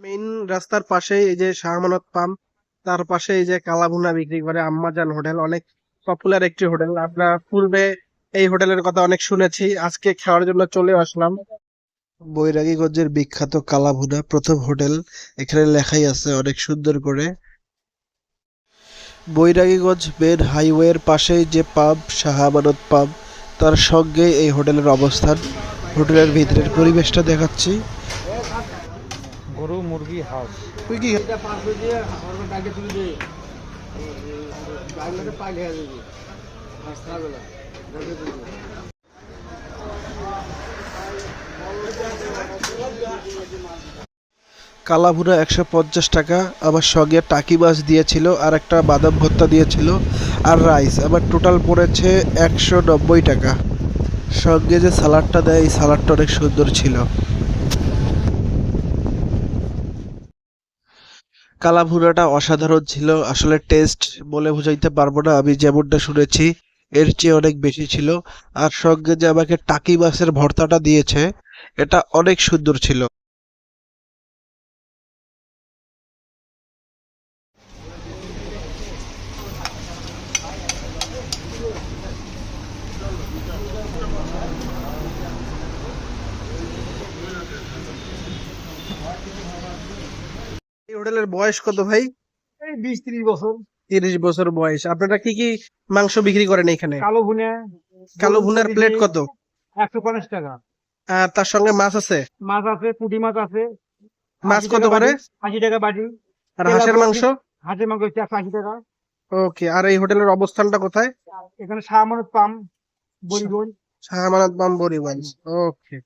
Main রাস্তার পাশে এই যে শাহমানত পাম্প তার পাশে এই যে কালাভুনা বিক্রি করে আম্মাজান হোটেল, অনেক পপুলার একটি হোটেল। আমরা পূর্বে এই হোটেলের কথা অনেক শুনেছি, আজকে খাওয়ার জন্য চলে আসলাম। বৈরাগীগঞ্জের বিখ্যাত কালাভুনা প্রথম হোটেল, এখানে লেখাই আছে অনেক সুন্দর করে। বৈরাগীগঞ্জ মেন হাইওয়ের পাশেই যে পাম্প শাহামানত পাম্প, তার সঙ্গে এই হোটেলের অবস্থান। হোটেলের ভিতরের পরিবেশটা দেখাচ্ছি। গরু মুরগি হাঁস। তুই কি কালাভুনা একশো পঞ্চাশ টাকা আবার সঙ্গে টাকি মাছ দিয়েছিল আর একটা বাদাম ভর্তা দিয়েছিল আর রাইস। আবার টোটাল পড়েছে একশো নব্বই টাকা। সঙ্গে যে সালাডটা দেয় এই সালাডটা অনেক সুন্দর ছিল। কালাভুনাটা অসাধারণ ছিল। আসলে টেস্ট বলে বোঝাইতে পারব না, আমি যেমনটা শুনেছি, এর চেয়ে অনেক বেশি ছিল। আর সঙ্গে যে আমাকে টাকি মাছের ভর্তাটা দিয়েছে, এটা অনেক সুন্দর ছিল। এই বয়স কত ভাই? এই বিশ ত্রিশ বছর। তিরিশ বছর বয়স। আপনারা কি কি মাংস বিক্রি করেন এখানে? কালো ভুনে। কালো ভুনার প্লেট কত? একশো পঞ্চাশ টাকা। আর তার সঙ্গে মাছ আছে? মাছ আছে পুঁটি মাছ আছে। মাছ কত করে? আশি টাকা বাটি। আর হাঁসের মাংস? হাঁসের মাংস হচ্ছে একশো আশি টাকা। ওকে আর এই হোটেলের অবস্থানটা কোথায়? এখানে শাহমানত পাম বরিগঞ্জ। শাহমানাত বাম বরিগঞ্জ। ওকে।